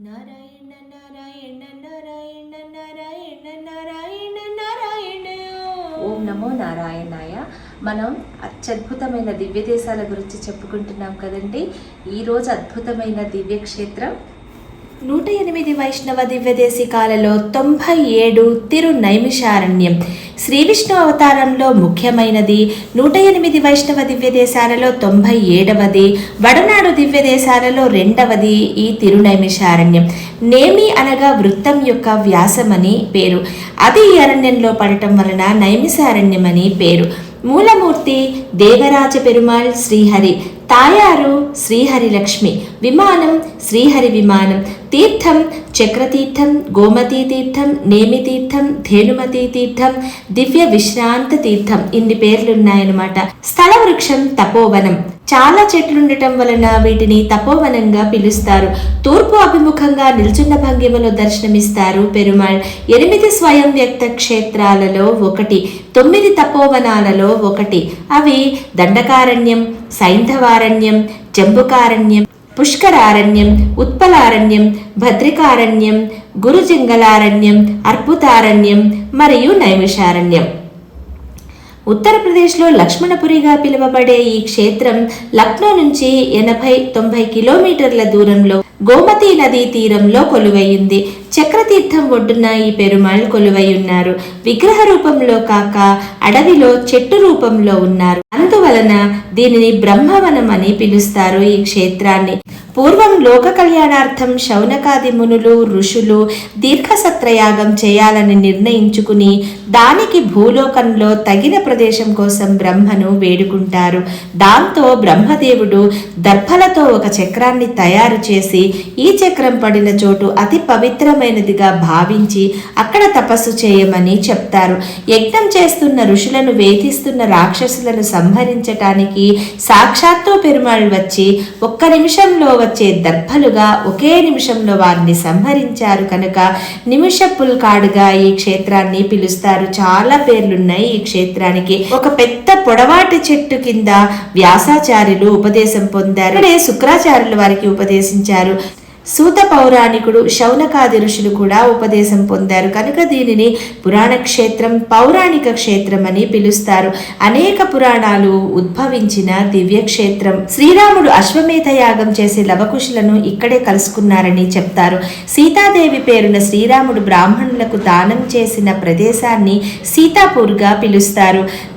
నారాయణ నారాయణ నారాయణ నారాయణ నారాయణ నారాయణ. ఓం నమో నారాయణాయ. మనం అత్యద్భుతమైన దివ్య దేశాల గురించి చెప్పుకుంటున్నాం కదండి. ఈరోజు అద్భుతమైన దివ్యక్షేత్రం నూట ఎనిమిది వైష్ణవ దివ్యదేశికాలలో తొంభై ఏడు తిరు నైమిషారణ్యం శ్రీ విష్ణు అవతారంలో ముఖ్యమైనది నూట ఎనిమిది వైష్ణవ దివ్యదేశాలలో తొంభై ఏడవది వడనాడు దివ్యదేశాలలో రెండవది ఈ తిరునైమిషారణ్యం. నేమి అనగా వృత్తం యొక్క వ్యాసమని పేరు. అది ఈ అరణ్యంలో పడటం వలన నైమిషారణ్యమని పేరు. మూలమూర్తి దేవరాజ పెరుమాళ్ శ్రీహరి. తాయారు శ్రీహరి లక్ష్మి విమానం శ్రీహరి విమానం. తీర్థం చక్రతీర్థం గోమతీ తీర్థం నేమితీర్థం ధేనుమతి తీర్థం దివ్య విశ్రాంత తీర్థం ఇన్ని పేర్లున్నాయన్నమాట. స్థల వృక్షం తపోవనం. చాలా చెట్లుండటం వలన వీటిని తపోవనంగా పిలుస్తారు. తూర్పు అభిముఖంగా నిల్చున్న భంగిమలో దర్శనమిస్తారు పెరుమాళ్. ఎనిమిది స్వయం వ్యక్త క్షేత్రాలలో ఒకటి తొమ్మిది తపోవనాలలో ఒకటి. అవి దండకారణ్యం సైంధవారణ్యం జంబుకారణ్యం పుష్కరారణ్యం ఉత్పలారణ్యం భద్రికారణ్యం గురుజంగలారణ్యం అర్పుతారణ్యం మరియు నైమిషారణ్యం. ఉత్తరప్రదేశ్లో లక్ష్మణపురిగా పిలువబడే ఈ క్షేత్రం లక్నో నుంచి ఎనభై తొంభై కిలోమీటర్ల దూరంలో గోమతి నదీ తీరంలో కొలువైంది. చక్రతీర్థం ఒడ్డున ఈ పెరుమాళ్ కొలువై ఉన్నారు. విగ్రహ రూపంలో కాక అడవిలో చెట్టు రూపంలో ఉన్నారు. అందువలన దీనిని బ్రహ్మవనం అని పిలుస్తారు ఈ క్షేత్రాన్ని. పూర్వం లోక కళ్యాణార్థం శౌనకాది మునులు ఋషులు దీర్ఘసత్రయాగం చేయాలని నిర్ణయించుకుని దానికి భూలోకంలో తగిన ప్రదేశం కోసం బ్రహ్మను వేడుకుంటారు. దాంతో బ్రహ్మదేవుడు దర్భలతో ఒక చక్రాన్ని తయారు చేసి ఈ చక్రం పడిన చోటు అతి పవిత్రమైనదిగా భావించి అక్కడ తపస్సు చేయమని చెప్తారు. యజ్ఞం చేస్తున్న ఋషులను వేధిస్తున్న రాక్షసులను సంహరించటానికి సాక్షాత్తు పెరుమాళ్ వచ్చి ఒక్క నిమిషంలో వచ్చే దర్భలుగా ఒకే నిమిషంలో వారిని సంహరించారు కనుక నిమిష పుల్కాడుగా ఈ క్షేత్రాన్ని పిలుస్తారు. చాలా పేర్లున్నాయి ఈ క్షేత్రానికి. ఒక పెద్ద పొడవాటి చెట్టు కింద వ్యాసాచార్యులు ఉపదేశం పొందారు. శుక్రాచార్యులు వారికి ఉపదేశించారు. సూత పౌరాణికుడు శౌనకాది ఋషులు కూడా ఉపదేశం పొందారు. కనుక దీనిని పురాణ క్షేత్రం పౌరాణిక క్షేత్రం అని పిలుస్తారు. అనేక పురాణాలు ఉద్భవించిన దివ్య క్షేత్రం. శ్రీరాముడు అశ్వమేధ యాగం చేసే లవకుశులను ఇక్కడే కలుసుకున్నారని చెప్తారు. సీతాదేవి పేరున శ్రీరాముడు బ్రాహ్మణులకు దానం చేసిన ప్రదేశాన్ని సీతాపూర్గా పిలుస్తారు.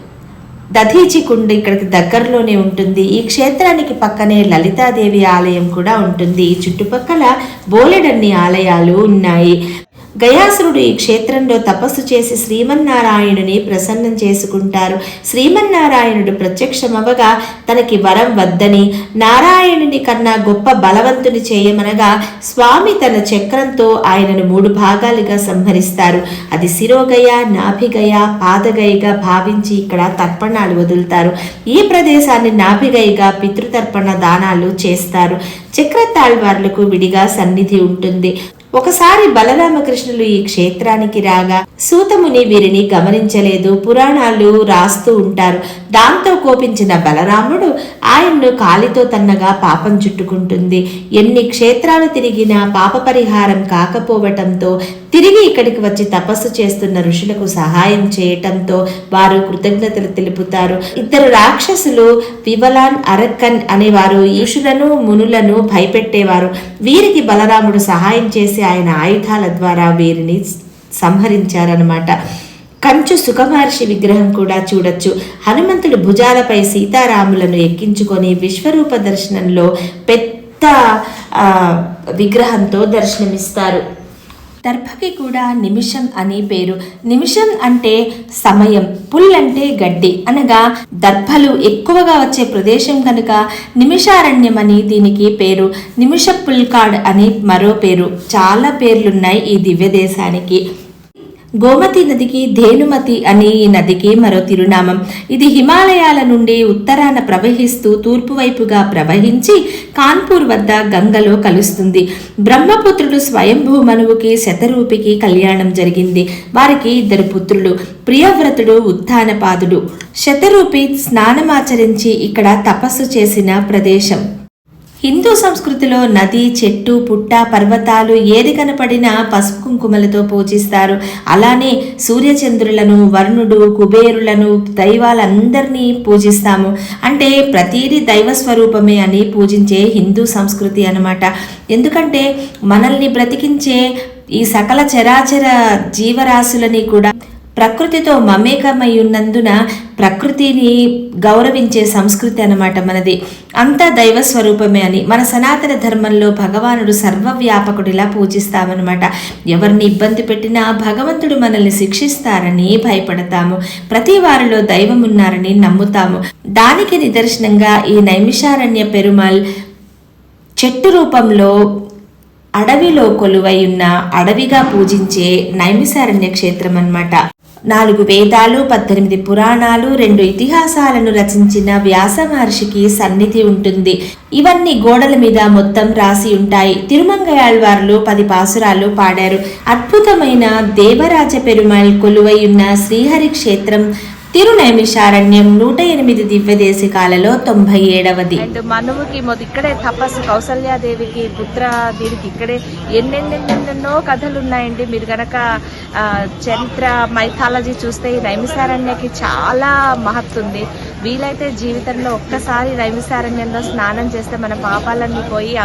దధీచి కుండ ఇక్కడికి దగ్గరలోనే ఉంటుంది. ఈ క్షేత్రానికి పక్కనే లలితాదేవి ఆలయం కూడా ఉంటుంది. ఈ చుట్టుపక్కల బోలెడన్ని ఆలయాలు ఉన్నాయి. గయాసురుడు ఈ క్షేత్రంలో తపస్సు చేసి శ్రీమన్నారాయణుని ప్రసన్నం చేసుకుంటారు. శ్రీమన్నారాయణుడు ప్రత్యక్షమవగా తనకి వరం వద్దని నారాయణుని కన్నా గొప్ప బలవంతుని చేయమనగా స్వామి తన చక్రంతో ఆయనను మూడు భాగాలుగా సంహరిస్తారు. అది శిరోగయ నాభిగయ పాదగయగా భావించి ఇక్కడ తర్పణాలు వదులుతారు. ఈ ప్రదేశాన్ని నాభిగయగా పితృతర్పణ దానాలు చేస్తారు. చక్రతాళ్వార్లకు విడిగా సన్నిధి ఉంటుంది. ఒకసారి బలరామకృష్ణులు ఈ క్షేత్రానికి రాగా సూతముని వీరిని గమనించలేదు. పురాణాలు రాస్తూ ఉంటారు. దాంతో కోపించిన బలరాముడు ఆయన్ను కాలితో తన్నగా పాపం చుట్టుకుంటుంది. ఎన్ని క్షేత్రాలు తిరిగినా పాప పరిహారం కాకపోవటంతో తిరిగి ఇక్కడికి వచ్చి తపస్సు చేస్తున్న ఋషులకు సహాయం చేయటంతో వారు కృతజ్ఞతలు తెలుపుతారు. ఇద్దరు రాక్షసులు వివలాన్ అరక్కన్ అనేవారు ఋషులను మునులను భయపెట్టేవారు. వీరికి బలరాముడు సహాయం చేసి ఆయన ఆయుధాల ద్వారా వీరిని సంహరించారనమాట కంచు సుఖమహర్షి విగ్రహం కూడా చూడొచ్చు. హనుమంతుడు భుజాలపై సీతారాములను ఎక్కించుకొని విశ్వరూప దర్శనంలో పెద్ద విగ్రహంతో దర్శనమిస్తారు. దర్భకి కూడా నిమిషం అని పేరు. నిమిషం అంటే సమయం పుల్ అంటే గడ్డి. అనగా దర్భలు ఎక్కువగా వచ్చే ప్రదేశం కనుక నిమిషారణ్యం అని దీనికి పేరు. నిమిష పుల్కాడ్ అని మరో పేరు. చాలా పేర్లున్నాయి ఈ దివ్య దేశానికి గోమతి నదికి ధేనుమతి అని ఈ నదికి మరో తిరునామం. ఇది హిమాలయాల నుండి ఉత్తరాన ప్రవహిస్తూ తూర్పు వైపుగా ప్రవహించి కాన్పూర్ వద్ద గంగలో కలుస్తుంది. బ్రహ్మపుత్రుడు స్వయంభూ మనువుకి శతరూపికి కళ్యాణం జరిగింది. వారికి ఇద్దరు పుత్రులు ప్రియవ్రతుడు ఉత్థానపాదుడు. శతరూపి స్నానమాచరించి ఇక్కడ తపస్సు చేసిన ప్రదేశం. హిందూ సంస్కృతిలో నది చెట్టు పుట్ట పర్వతాలు ఏది కనపడినా పసుపు కుంకుమలతో పూజిస్తారు. అలానే సూర్యచంద్రులను వరుణుడు కుబేరులను దైవాలందరినీ పూజిస్తాము. అంటే ప్రతీది దైవ స్వరూపమే అని పూజించే హిందూ సంస్కృతి అన్నమాట. ఎందుకంటే మనల్ని బ్రతికించే ఈ సకల చరాచర జీవరాశులని కూడా ప్రకృతితో మమేకమై ఉన్నందున ప్రకృతిని గౌరవించే సంస్కృతి అన్నమాట మనది. అంతా దైవ స్వరూపమే అని మన సనాతన ధర్మంలో భగవానుడు సర్వవ్యాపకుడిలా పూజిస్తామన్నమాట. ఎవరిని ఇబ్బంది పెట్టినా భగవంతుడు మనల్ని శిక్షిస్తారని భయపడతాము. ప్రతి వారిలో దైవం ఉన్నారని నమ్ముతాము. దానికి నిదర్శనంగా ఈ నైమిషారణ్య పెరుమాల్ చెట్టు రూపంలో అడవిలో కొలువై ఉన్న అడవిగా పూజించే నైమిసారణ్య క్షేత్రం అన్నమాట నాలుగు వేదాలు పద్దెనిమిది పురాణాలు రెండు ఇతిహాసాలను రచించిన వ్యాస మహర్షికి సన్నిధి ఉంటుంది. ఇవన్నీ గోడల మీద మొత్తం రాసి ఉంటాయి. తిరుమంగయాళ్వార్లు పది పాసురాలు పాడారు. అద్భుతమైన దేవరాజ పెరుమాళ్ కొలువై ఉన్న శ్రీహరి క్షేత్రం తిరునైమిషారణ్యం నూట ఎనిమిది దివ్య దేశికాలలో తొంభై ఏడవది. అండ్ మనువుకి మొదటి ఇక్కడే తపస్సు కౌసల్యాదేవికి పుత్ర దీనికి ఇక్కడే ఎన్నెన్నెన్నెన్నెన్నో కథలు ఉన్నాయండి మీరు గనక చరిత్ర మైథాలజీ చూస్తే ఈ నైమిషారణ్యకి చాలా మహత్తుంది. వీలైతే జీవితంలో ఒక్కసారి నైమిసారణ్యంలో స్నానం చేస్తే మన పాపాలన్నీ పోయి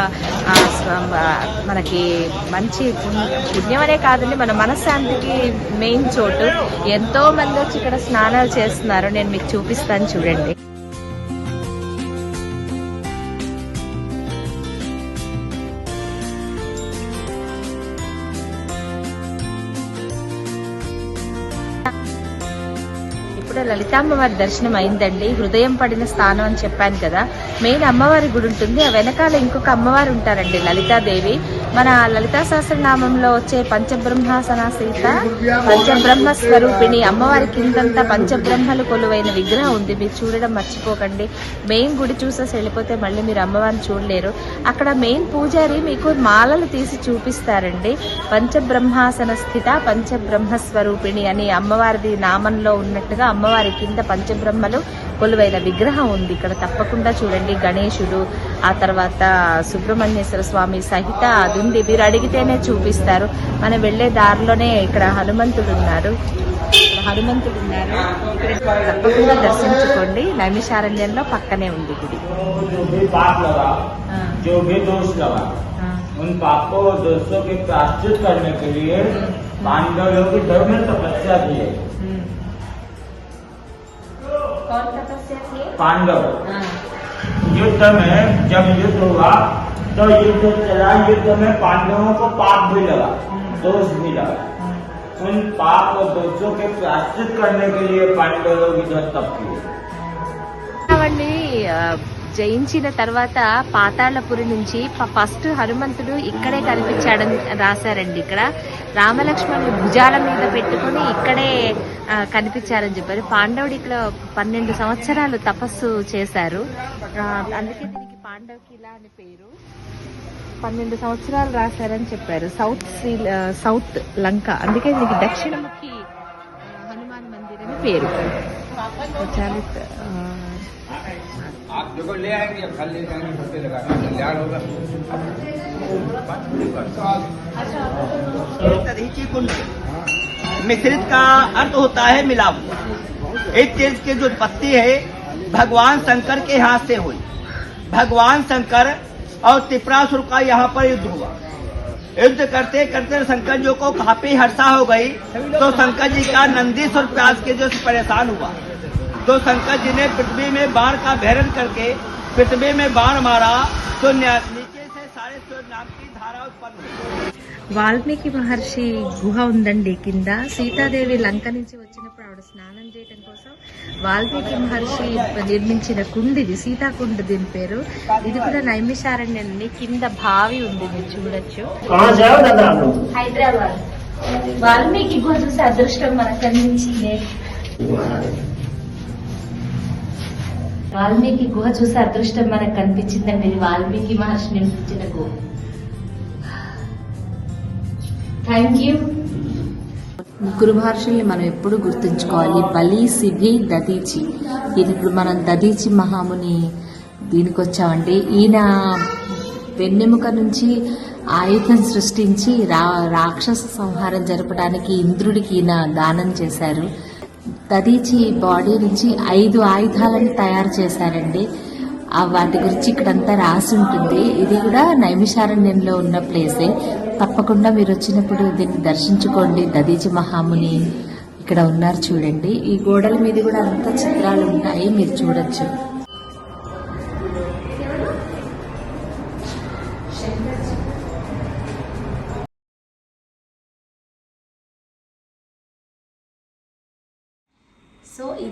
మనకి మంచి పుణ్య- పుణ్యం అనే కాదండి మన మనశ్శాంతికి మెయిన్ చోటు. ఎంతో మంది వచ్చి ఇక్కడ స్నానాలు చేస్తున్నారు. నేను మీకు చూపిస్తాను చూడండి. ఇప్పుడు లలితామ్మవారి దర్శనం అయిందండి. హృదయం పడిన స్థానం అని చెప్పాను కదా. మెయిన్ అమ్మవారి గుడి ఉంటుంది. ఆ వెనకాల ఇంకొక అమ్మవారు ఉంటారండి లలితాదేవి. మన లలితా సహస్రనామంలో వచ్చే పంచబ్రహ్మాసన సీత పంచబ్రహ్మ స్వరూపిణి అమ్మవారి కిందంతా పంచబ్రహ్మలు కొలువైన విగ్రహం ఉంది. మీరు చూడడం మర్చిపోకండి. మెయిన్ గుడి చూసేసి వెళ్ళిపోతే మళ్ళీ మీరు అమ్మవారిని చూడలేరు. అక్కడ మెయిన్ పూజారి మీకు మాలలు తీసి చూపిస్తారండి. పంచబ్రహ్మాసన స్థిత పంచబ్రహ్మ స్వరూపిణి అని అమ్మవారిది నామంలో ఉన్నట్టుగా అమ్మవారి కింద పంచబ్రహ్మలు కొలువైన విగ్రహం ఉంది ఇక్కడ తప్పకుండా చూడండి గణేశుడు ఆ తర్వాత సుబ్రహ్మణ్యేశ్వర స్వామి సహిత అది ఉంది మీరు అడిగితేనే చూపిస్తారు మనం వెళ్ళే దారిలోనే ఇక్కడ హనుమంతుడు ఉన్నారు ఇక్కడ హనుమంతుడు ఉన్నారు ఇక్కడ తప్పకుండా దర్శించుకోండి నైమిషారణ్యంలో పక్కనే ఉంది గుడి जो भी पाप लगा ఆ, जो भी दोष लगा ఆ. उन पापों और दोषों के प्राश्चित करने के लिए पांडवों की धर्म में तपस्या की है पांडव युद्ध में जब युद्ध हुआ तो युद्ध चला युद्ध में पांडवों को पाप भी लगा दोष भी लगा। उन पाप और दोषों के प्राश्चित करने के लिए पांडवों की जो तप की। జయించిన తర్వాత పాతాళపురి నుంచి ఫస్ట్ హనుమంతుడు ఇక్కడే కనిపించాడని రాశారండి ఇక్కడ. రామలక్ష్మణుని భుజాల మీద పెట్టుకొని ఇక్కడే కనిపించారని చెప్పారు. పాండవుడు ఇక్కడ పన్నెండు సంవత్సరాలు తపస్సు చేశారు. అందుకే దీనికి పాండవకి ఇలా అని పేరు. పన్నెండు సంవత్సరాలు రాశారని చెప్పారు. South Sri south Lanka. అందుకే దీనికి దక్షిణముఖి హనుమాన్ మందిర్ అని పేరు చాలా आप देखो ले आएँगे फल ले जाएँगे फल लगाना कल्याण होगा। मिश्रित का अर्थ होता है मिलावट एक चीज़ की जो उत्पत्ति है, भगवान शंकर के हाथ से हुई भगवान शंकर और त्रिपुरासुर का यहाँ पर युद्ध हुआ। युद्ध करते करते शंकर जी को काफ़ी हर्षा हो गई। तो शंकर जी का नंदीश्वर प्यास के जो परेशान हुआ। तो शंकर जी ने पृथ्वी में बाण का भैरन करके पृथ्वी में बाण मारा तो न्या- नीचे से साढ़े सौ नाम की धारा उत्पन्न हुई వాల్మీకి మహర్షి గుహ ఉందండి కింద సీతాదేవి లంక నుంచి వచ్చినప్పుడు ఆవిడ స్నానం చేయటం కోసం వాల్మీకి మహర్షి నిర్మించిన కుండి ఇది సీతాకుండ దీని పేరు ఇది కూడా నైమిషారణ్యండి కింద బావి ఉంది మీరు చూడొచ్చు कहाँ से आओ दादा आप लोग హైదరాబాద్ వాల్మీకి గుహ చూసి అదృష్టం మనకు కనిపించింది వాల్మీకి గుహ చూసి అదృష్టం మనకు కనిపించిందండి. ఇది వాల్మీకి మహర్షి నిర్మించిన గుహ. థ్యాంక్ యూ ముగ్గురు మహర్షుల్ని మనం ఎప్పుడు గుర్తుంచుకోవాలి. బలి సిద్ధి దదీచి ఇది ఇప్పుడు మనం దదీచి మహాముని దీనికి వచ్చామండి. ఈయన వెన్నెముక నుంచి ఆయుధం సృష్టించి రా రాక్షస సంహారం జరపడానికి ఇంద్రుడికి ఈయన దానం చేశారు. దదీచి బాడీ నుంచి ఐదు ఆయుధాలను తయారు చేశారండి. ఆ వాటి గురించి ఇక్కడంతా రాసి ఉంటుంది. ఇది కూడా నైమిషారణ్యంలో ఉన్న ప్లేసే. తప్పకుండా మీరు వచ్చినప్పుడు దీన్ని దర్శించుకోండి. దదీచి మహాముని ఇక్కడ ఉన్నారు చూడండి. ఈ గోడల మీద కూడా అంత చిత్రాలు ఉంటాయి. మీరు చూడొచ్చు.